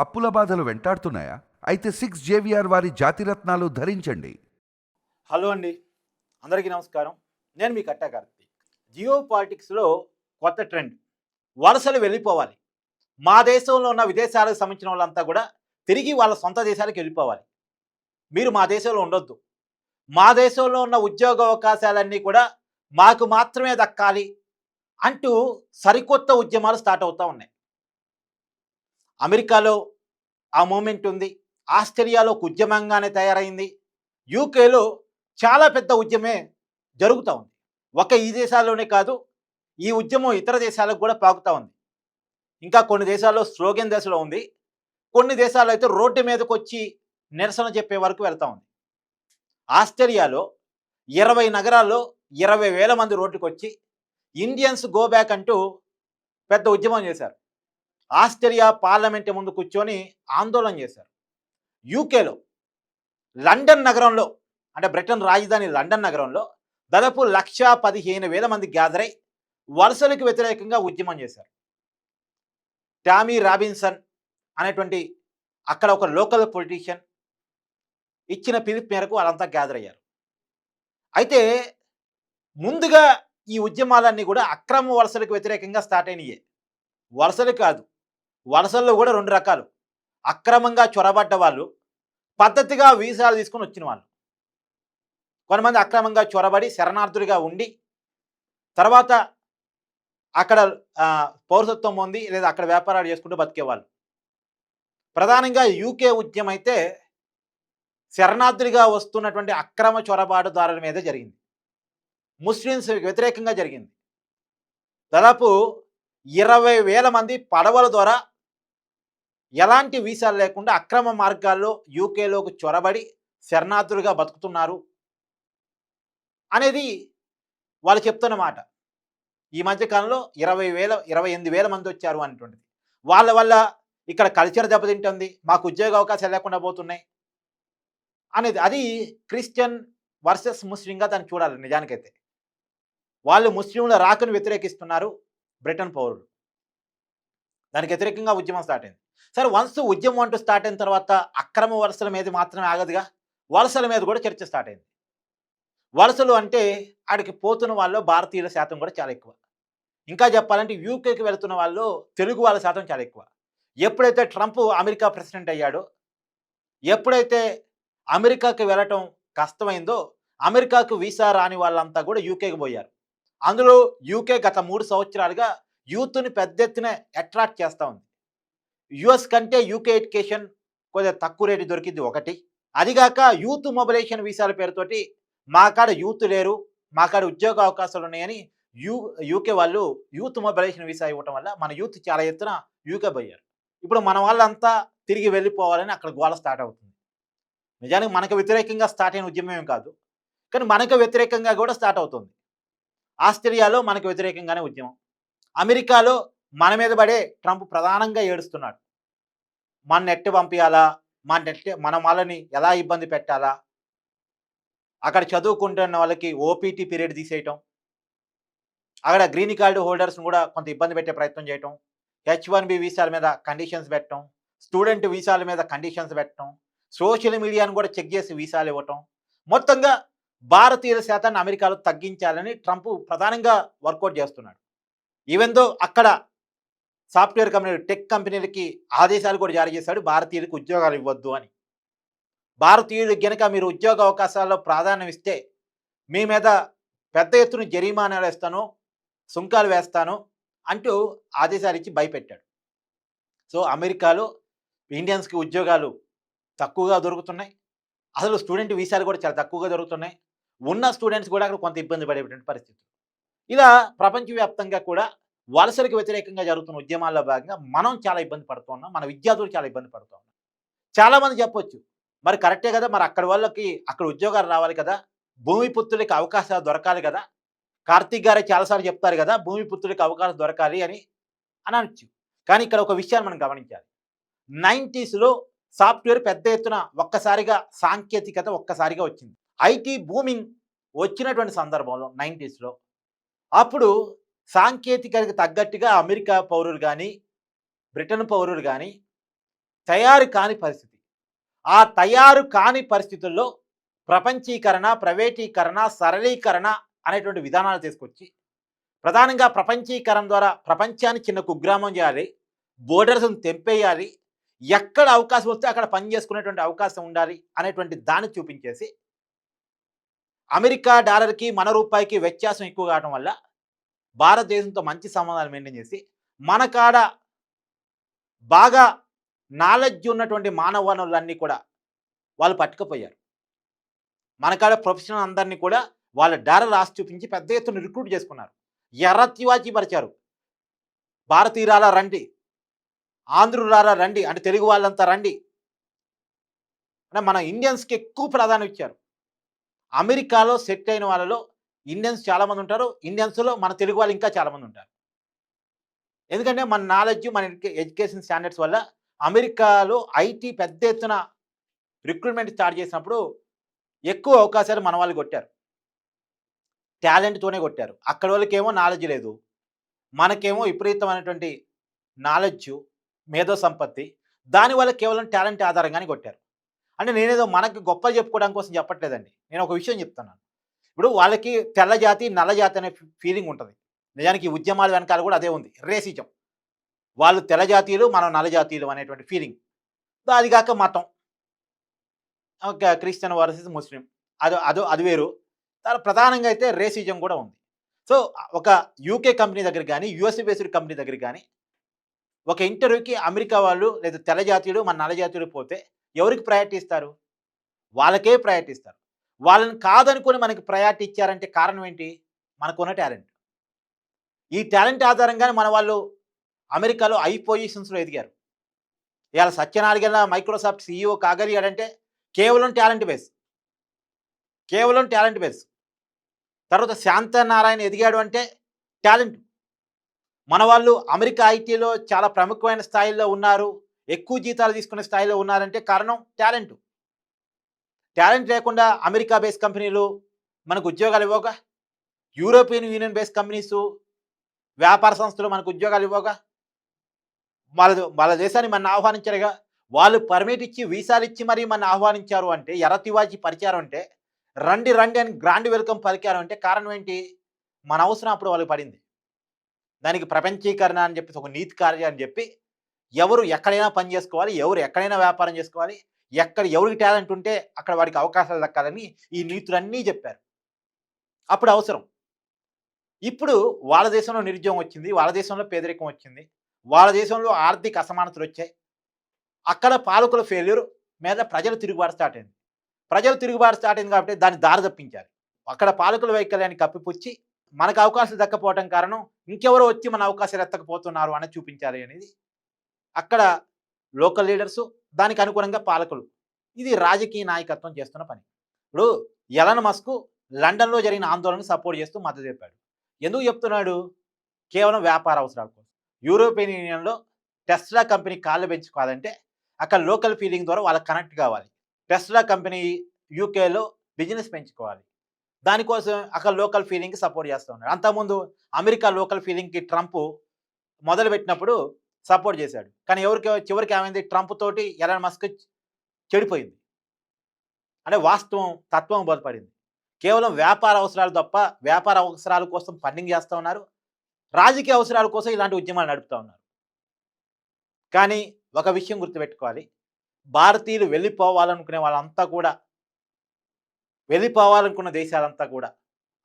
అప్పుల బాధలు వెంటాడుతున్నాయా? అయితే సిక్స్ జేవిఆర్ వారి జాతిరత్నాలు ధరించండి. హలో అండి. అందరికీ నమస్కారం. నేను మీ కట్టా కార్తీక్. జియో పాలిటిక్స్లో కొత్త ట్రెండ్. వలసలు వెళ్ళిపోవాలి. మా దేశంలో ఉన్న విదేశాలకు సంబంధించిన వాళ్ళంతా కూడా తిరిగి వాళ్ళ సొంత దేశాలకు వెళ్ళిపోవాలి. మీరు మా దేశంలో ఉండొద్దు. మా దేశంలో ఉన్న ఉద్యోగ అవకాశాలన్నీ కూడా మాకు మాత్రమే దక్కాలి అంటూ సరికొత్త ఉద్యమాలు స్టార్ట్ అవుతూ ఉన్నాయి. అమెరికాలో ఆ మూమెంట్ ఉంది. ఆస్ట్రేలియాలో ఒక ఉద్యమంగానే తయారైంది. యూకేలో చాలా పెద్ద ఉద్యమే జరుగుతూ ఉంది. ఒక ఈ దేశాల్లోనే కాదు ఈ ఉద్యమం ఇతర దేశాలకు కూడా పాకుతూ ఉంది. ఇంకా కొన్ని దేశాల్లో స్లోగన్ దశలో ఉంది. కొన్ని దేశాల్లో అయితే రోడ్డు మీదకు వచ్చి నిరసన చెప్పే వరకు వెళ్తూ ఉంది. ఆస్ట్రేలియాలో ఇరవై నగరాల్లో ఇరవై వేల మంది రోడ్డుకు వచ్చి ఇండియన్స్ గో బ్యాక్ అంటూ పెద్ద ఉద్యమం చేశారు. ఆస్ట్రేలియా పార్లమెంట్ ముందు కూర్చొని ఆందోళన చేశారు. యూకేలో లండన్ నగరంలో అంటే బ్రిటన్ రాజధాని లండన్ నగరంలో దాదాపు లక్ష పదిహేను వేల మంది గ్యాదర్ అయి వలసలకు వ్యతిరేకంగా ఉద్యమం చేశారు. టామీ రాబిన్సన్ అనేటువంటి అక్కడ ఒక లోకల్ పొలిటీషియన్ ఇచ్చిన పిలుపు మేరకు వాళ్ళంతా గ్యాదర్ అయ్యారు. అయితే ముందుగా ఈ ఉద్యమాలన్నీ కూడా అక్రమ వలసలకు వ్యతిరేకంగా స్టార్ట్ అయినాయి. వలసలు కాదు. వలసల్లో కూడా రెండు రకాలు. అక్రమంగా చొరబడ్డ వాళ్ళు పద్ధతిగా వీసాలు తీసుకొని వచ్చిన వాళ్ళు. కొంతమంది అక్రమంగా చొరబడి శరణార్థులుగా ఉండి తర్వాత అక్కడ పౌరసత్వం పొంది లేదా అక్కడ వ్యాపారాలు చేసుకుంటూ బతికేవాళ్ళు. ప్రధానంగా యూకే ఉద్యమం అయితే శరణార్థులుగా వస్తున్నటువంటి అక్రమ చొరబాటుదారుల మీద జరిగింది. ముస్లిమ్స్ వ్యతిరేకంగా జరిగింది. దాదాపు ఇరవై వేల మంది పడవల ద్వారా ఎలాంటి వీసాలు లేకుండా అక్రమ మార్గాల్లో యూకేలోకి చొరబడి శరణార్థులుగా బతుకుతున్నారు అనేది వాళ్ళు చెప్తున్న మాట. ఈ మధ్యకాలంలో ఇరవై వేల ఇరవై ఎనిమిది వేల మంది వచ్చారు అనేటువంటిది. వాళ్ళ వల్ల ఇక్కడ కల్చర్ దెబ్బతింటుంది మాకు ఉద్యోగ అవకాశాలు లేకుండా పోతున్నాయి అనేది అది క్రిస్టియన్ వర్సెస్ ముస్లింగా దాన్ని చూడాలి నిజానికైతే. వాళ్ళు ముస్లింల రాకను వ్యతిరేకిస్తున్నారు. బ్రిటన్ పౌరులు దానికి వ్యతిరేకంగా ఉద్యమం స్టార్ట్ అయింది. సరే వన్స్ ఉద్యమం అంటూ స్టార్ట్ అయిన తర్వాత అక్రమ వలసల మీద మాత్రమే ఆగదుగా? వలసల మీద కూడా చర్చ స్టార్ట్ అయింది. వలసలు అంటే ఆడికి పోతున్న వాళ్ళు భారతీయుల శాతం కూడా చాలా ఎక్కువ. ఇంకా చెప్పాలంటే యూకేకి వెళ్తున్న వాళ్ళు తెలుగు వాళ్ళ శాతం చాలా ఎక్కువ. ఎప్పుడైతే ట్రంప్ అమెరికా ప్రెసిడెంట్ అయ్యాడో ఎప్పుడైతే అమెరికాకి వెళ్ళటం కష్టమైందో అమెరికాకు వీసా రాని వాళ్ళంతా కూడా యూకేకి పోయారు. అందులో యూకే గత మూడు సంవత్సరాలుగా యూత్ని పెద్ద ఎత్తున అట్రాక్ట్ చేస్తూ ఉంది. యుఎస్ కంటే యూకే ఎడ్యుకేషన్ కొద్దిగా తక్కువ రేటు దొరికింది ఒకటి. అదిగాక యూత్ మొబిలైజేషన్ వీసాల పేరుతోటి మా కాడ యూత్ లేరు మా కాడ ఉద్యోగ అవకాశాలు ఉన్నాయని యూ యూకే వాళ్ళు యూత్ మొబిలైజేషన్ వీసా ఇవ్వటం వల్ల మన యూత్ చాలా ఎత్తున యూకే పోయారు. ఇప్పుడు మన వాళ్ళంతా తిరిగి వెళ్ళిపోవాలని అక్కడ గోళ స్టార్ట్ అవుతుంది. నిజానికి మనకు వ్యతిరేకంగా స్టార్ట్ అయిన ఉద్యమం ఏం కాదు. కానీ మనకు వ్యతిరేకంగా కూడా స్టార్ట్ అవుతుంది. ఆస్ట్రేలియాలో మనకు వ్యతిరేకంగానే ఉద్యమం. అమెరికాలో మన మీద పడే ట్రంప్ ప్రధానంగా ఏడుస్తున్నాడు. మన నెట్ పంపించాలా మన నెట్ మన వాళ్ళని ఎలా ఇబ్బంది పెట్టాలా? అక్కడ చదువుకుంటున్న వాళ్ళకి ఓపీటీ పీరియడ్ తీసేయటం. అక్కడ గ్రీన్ కార్డు హోల్డర్స్ని కూడా కొంత ఇబ్బంది పెట్టే ప్రయత్నం చేయటం. హెచ్ వన్ బి వీసాల మీద కండిషన్స్ పెట్టడం స్టూడెంట్ వీసాల మీద కండిషన్స్ పెట్టడం సోషల్ మీడియాను కూడా చెక్ చేసి వీసాలు ఇవ్వటం. మొత్తంగా భారతీయుల శాతాన్ని అమెరికాలో తగ్గించాలని ట్రంప్ ప్రధానంగా వర్కౌట్ చేస్తున్నాడు. ఈవెన్ దో అక్కడ సాఫ్ట్వేర్ కంపెనీ టెక్ కంపెనీలకి ఆదేశాలు కూడా జారీ చేశాడు భారతీయులకు ఉద్యోగాలు ఇవ్వద్దు అని. భారతీయులు గనక మీరు ఉద్యోగ అవకాశాల్లో ప్రాధాన్యం ఇస్తే మీ మీద పెద్ద ఎత్తున జరిమానాలు వేస్తాను సుంకాలు వేస్తాను అంటూ ఆదేశాలు ఇచ్చి భయపెట్టాడు. సో అమెరికాలో ఇండియన్స్కి ఉద్యోగాలు తక్కువగా దొరుకుతున్నాయి. అసలు స్టూడెంట్ వీసాలు కూడా చాలా తక్కువగా దొరుకుతున్నాయి. ఉన్న స్టూడెంట్స్ కూడా అక్కడ కొంత ఇబ్బంది పడేటువంటి పరిస్థితి ఇలా ప్రపంచవ్యాప్తంగా కూడా వలసలకు వ్యతిరేకంగా జరుగుతున్న ఉద్యమాల్లో భాగంగా మనం చాలా ఇబ్బంది పడుతున్నాం మన విద్యార్థులు చాలా ఇబ్బంది పడుతున్నాం చాలామంది చెప్పొచ్చు మరి కరెక్టే కదా మరి అక్కడ వాళ్ళకి అక్కడ ఉద్యోగాలు రావాలి కదా భూమిపుత్రులకి అవకాశాలు దొరకాలి కదా కార్తీక్ గారే చాలాసార్లు చెప్తారు కదా భూమిపుత్రులకి అవకాశం దొరకాలి అని అని అనొచ్చు. కానీ ఇక్కడ ఒక విషయాన్ని మనం గమనించాలి. నైంటీస్లో సాఫ్ట్వేర్ పెద్ద ఎత్తున ఒక్కసారిగా సాంకేతికత ఒక్కసారిగా వచ్చింది. ఐటీ బూమింగ్ వచ్చినటువంటి సందర్భంలో నైంటీస్లో అప్పుడు సాంకేతికతకు తగ్గట్టుగా అమెరికా పౌరులు కానీ బ్రిటన్ పౌరులు కానీ తయారు కాని పరిస్థితి. ఆ తయారు కాని పరిస్థితుల్లో ప్రపంచీకరణ ప్రైవేటీకరణ సరళీకరణ అనేటువంటి విధానాలు తీసుకొచ్చి ప్రధానంగా ప్రపంచీకరణ ద్వారా ప్రపంచాన్ని చిన్న కుగ్రామం చేయాలి బోర్డర్స్ని తెంపేయాలి ఎక్కడ అవకాశం వస్తే అక్కడ పని చేసుకునేటువంటి అవకాశం ఉండాలి అనేటువంటి దాన్ని చూపించేసి అమెరికా డాలర్కి మన రూపాయికి వ్యత్యాసం ఎక్కువ కావడం వల్ల భారతదేశంతో మంచి సంబంధాలు మెయింటైన్ చేసి మన కాడ బాగా నాలెడ్జ్ ఉన్నటువంటి మానవ వనరులన్నీ కూడా వాళ్ళు పట్టుకుపోయారు. మన కాడ ప్రొఫెషనల్ అందరినీ కూడా వాళ్ళ డాలర్ రాసి చూపించి పెద్ద ఎత్తున రిక్రూట్ చేసుకున్నారు. ఎర్ర పరిచారు. భారతీయురాలా రండి ఆంధ్రురాల రండి అంటే తెలుగు వాళ్ళంతా రండి. అంటే మన ఇండియన్స్కి ఎక్కువ ప్రాధాన్యం ఇచ్చారు. అమెరికాలో సెట్ అయిన వాళ్ళలో ఇండియన్స్ చాలామంది ఉంటారు. ఇండియన్స్లో మన తెలుగు వాళ్ళు ఇంకా చాలామంది ఉంటారు. ఎందుకంటే మన నాలెడ్జ్ మన ఎడ్యుకేషన్ స్టాండర్డ్స్ వల్ల అమెరికాలో ఐటీ పెద్ద ఎత్తున రిక్రూట్మెంట్ స్టార్ట్ చేసినప్పుడు ఎక్కువ అవకాశాలు మన వాళ్ళు కొట్టారు. టాలెంట్తోనే కొట్టారు. అక్కడ వాళ్ళకేమో నాలెడ్జ్ లేదు. మనకేమో విపరీతమైనటువంటి నాలెడ్జ్ మేధో సంపత్తి. దానివల్ల కేవలం టాలెంట్ ఆధారంగానే కొట్టారు. అంటే నేనేదో మనకు గొప్ప చెప్పుకోవడం కోసం చెప్పట్లేదండి. నేను ఒక విషయం చెప్తున్నాను. ఇప్పుడు వాళ్ళకి తెల్ల జాతి నల్ల జాతి అనే ఫీలింగ్ ఉంటుంది. నిజానికి ఉద్యమాల వెనకాల కూడా అదే ఉంది. రేసిజం. వాళ్ళు తెల్ల జాతీయులు మనం నల్ల జాతీయులు అనేటువంటి ఫీలింగ్. అది కాక మతం. ఒక క్రిస్టియన్ వర్సెస్ ముస్లిం. అది అదో అది వేరు. దాని ప్రధానంగా అయితే రేసిజం కూడా ఉంది. సో ఒక యూకే కంపెనీ దగ్గర కానీ యుఎస్ఏ బేస్డ్ కంపెనీ దగ్గర కానీ ఒక ఇంటర్వ్యూకి అమెరికా వాళ్ళు లేదా తెల్ల జాతీయులు మన నల్ల జాతీయులు పోతే ఎవరికి ప్రయారిటీ ఇస్తారు? వాళ్ళకే ప్రయారిటీ ఇస్తారు. వాళ్ళని కాదనుకొని మనకి ప్రయారిటీ ఇచ్చారంటే కారణం ఏంటి? మనకున్న టాలెంట్ ఈ టాలెంట్ ఆధారంగానే మన వాళ్ళు అమెరికాలో ఐ పొజిషన్స్లో ఎదిగారు. ఇవాళ సత్యనారాయణ మైక్రోసాఫ్ట్ సీఈఓ కాగలిగాడంటే కేవలం టాలెంట్ బేస్ కేవలం టాలెంట్ బేస్ తర్వాత శాంతనారాయణ ఎదిగాడు అంటే టాలెంట్ మన వాళ్ళు అమెరికా ఐటీలో చాలా ప్రముఖమైన స్థాయిలో ఉన్నారు. ఎక్కువ జీతాలు తీసుకునే స్థాయిలో ఉన్నారంటే కారణం టాలెంట్. టాలెంట్ లేకుండా అమెరికా బేస్ కంపెనీలు మనకు ఉద్యోగాలు ఇవ్వగా యూరోపియన్ యూనియన్ బేస్ కంపెనీస్ వ్యాపార సంస్థలు మనకు ఉద్యోగాలు ఇవ్వగా వాళ్ళ వాళ్ళ దేశాన్ని మన ఆహ్వానించారుగా? వాళ్ళు పర్మిట్ ఇచ్చి వీసాలు ఇచ్చి మరీ మన ఆహ్వానించారు అంటే ఎర్రతివాచి పరిచారు అంటే రండి రండి అని గ్రాండ్ వెల్కమ్ పలికారు అంటే కారణం ఏంటి? మన అవసరం అప్పుడు వాళ్ళకి పడింది. దానికి ప్రపంచీకరణ అని చెప్పేసి ఒక నీతి కార్యం అని చెప్పి ఎవరు ఎక్కడైనా పని చేసుకోవాలి ఎవరు ఎక్కడైనా వ్యాపారం చేసుకోవాలి ఎక్కడ ఎవరికి టాలెంట్ ఉంటే అక్కడ వాడికి అవకాశాలు దక్కాలని ఈ నీతులన్నీ చెప్పారు. అప్పుడు అవసరం. ఇప్పుడు వాళ్ళ దేశంలో నిరుద్యోగం వచ్చింది వాళ్ళ దేశంలో పేదరికం వచ్చింది వాళ్ళ దేశంలో ఆర్థిక అసమానతలు వచ్చాయి. అక్కడ పాలకుల ఫెయిల్యూర్ మీద ప్రజలు తిరుగుబాటు స్టార్ట్ అయింది. ప్రజలు తిరుగుబాటు స్టార్ట్ అయింది కాబట్టి దాన్ని దారి తప్పించాలి. అక్కడ పాలకుల వైకల్యాన్ని కప్పిపుచ్చి మనకు అవకాశాలు దక్కపోవటం కారణం ఇంకెవరో వచ్చి మన అవకాశాలు ఎత్తకపోతున్నారు అని చూపించాలి అనేది అక్కడ లోకల్ లీడర్స్ దానికి అనుగుణంగా పాలకులు. ఇది రాజకీయ నాయకత్వం చేస్తున్న పని. ఇప్పుడు ఎలన్ మస్క్ లండన్లో జరిగిన ఆందోళనకు సపోర్ట్ చేస్తూ మద్దతు చెప్పాడు. ఎందుకు చెప్తున్నాడు? కేవలం వ్యాపార అవసరాల కోసం. యూరోపియన్ యూనియన్లో టెస్లా కంపెనీ కాళ్ళు పెంచుకోవాలంటే అక్కడ లోకల్ ఫీలింగ్ ద్వారా వాళ్ళకి కనెక్ట్ కావాలి. టెస్లా కంపెనీ యూకేలో బిజినెస్ పెంచుకోవాలి. దానికోసం అక్కడ లోకల్ ఫీలింగ్కి సపోర్ట్ చేస్తూ ఉన్నాడు. అంతకుముందు అమెరికా లోకల్ ఫీలింగ్కి ట్రంప్ మొదలుపెట్టినప్పుడు సపోర్ట్ చేశాడు. కానీ ఎవరికి చివరికి ఏమైంది? ట్రంప్ తోటి ఎలాన్ మస్క్ చెడిపోయింది. అంటే వాస్తవం తత్వం బోధపడింది. కేవలం వ్యాపార అవసరాలు తప్ప వ్యాపార అవసరాల కోసం ఫండింగ్ చేస్తూ ఉన్నారు. రాజకీయ అవసరాల కోసం ఇలాంటి ఉద్యమాలు నడుపుతూ ఉన్నారు. కానీ ఒక విషయం గుర్తుపెట్టుకోవాలి. భారతీయులు వెళ్ళిపోవాలనుకునే వాళ్ళంతా కూడా వెళ్ళిపోవాలనుకున్న దేశాలంతా కూడా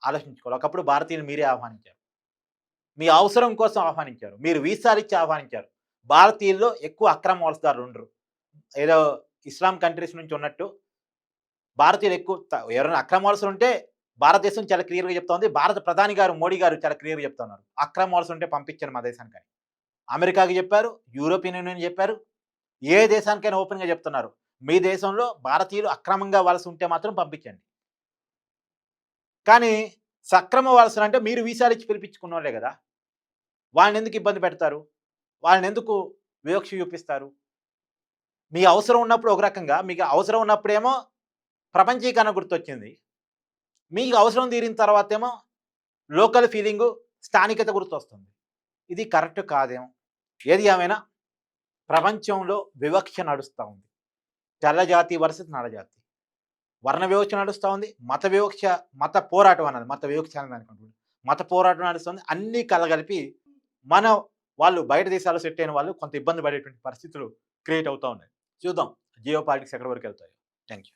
ఆలోచించుకోవాలి. ఒకప్పుడు భారతీయులు మీరే ఆహ్వానించారు. మీ అవసరం కోసం ఆహ్వానించారు. మీరు వీసాలు ఇచ్చి ఆహ్వానించారు. భారతీయుల్లో ఎక్కువ అక్రమ వలసదారులు ఉండరు. ఏదో ఇస్లాం కంట్రీస్ నుంచి ఉన్నట్టు భారతీయులు ఎక్కువ త- ఎవరైనా అక్రమ వలసలు ఉంటే భారతదేశం చాలా క్లియర్గా చెప్తోంది. భారత ప్రధాని గారు మోడీ గారు చాలా క్లియర్గా చెప్తున్నారు. అక్రమ వలస ఉంటే పంపించారు మా దేశానికి అమెరికాకి చెప్పారు యూరోపియన్ యూనియన్ చెప్పారు ఏ దేశానికైనా ఓపెన్గా చెప్తున్నారు. మీ దేశంలో భారతీయులు అక్రమంగా వలస ఉంటే మాత్రం పంపించండి. కానీ సక్రమ వలసలు అంటే మీరు వీసాలు ఇచ్చి పిలిపించుకున్న వాళ్ళే కదా. వాళ్ళని ఎందుకు ఇబ్బంది పెడతారు? వాళ్ళని ఎందుకు వివక్ష చూపిస్తారు? మీ అవసరం ఉన్నప్పుడు ఒక రకంగా మీకు అవసరం ఉన్నప్పుడేమో ప్రపంచీకరణ గుర్తొచ్చింది. మీకు అవసరం తీరిన తర్వాత ఏమో లోకల్ ఫీలింగు స్థానికత గుర్తొస్తుంది. ఇది కరెక్ట్ కాదేమో. ఏది ఏమైనా ప్రపంచంలో వివక్ష నడుస్తూ ఉంది. తెల్లజాతి వరుస వర్సెస్ నల్లజాతి వర్ణ వివక్ష నడుస్తూ ఉంది మత వివక్ష మత పోరాటం అన్నది మత వివక్ష అనేది అనుకుంటుంది మత పోరాటం నడుస్తుంది అన్నీ కలగలిపి మన వాళ్ళు బయట దేశాల్లో సెట్ అయిన వాళ్ళు కొంత ఇబ్బంది పడేటువంటి పరిస్థితులు క్రియేట్ అవుతూ ఉన్నాయి. చూద్దాం జియో పాలిటిక్స్ ఎక్కడి వరకు వెళ్తాయి. Thank you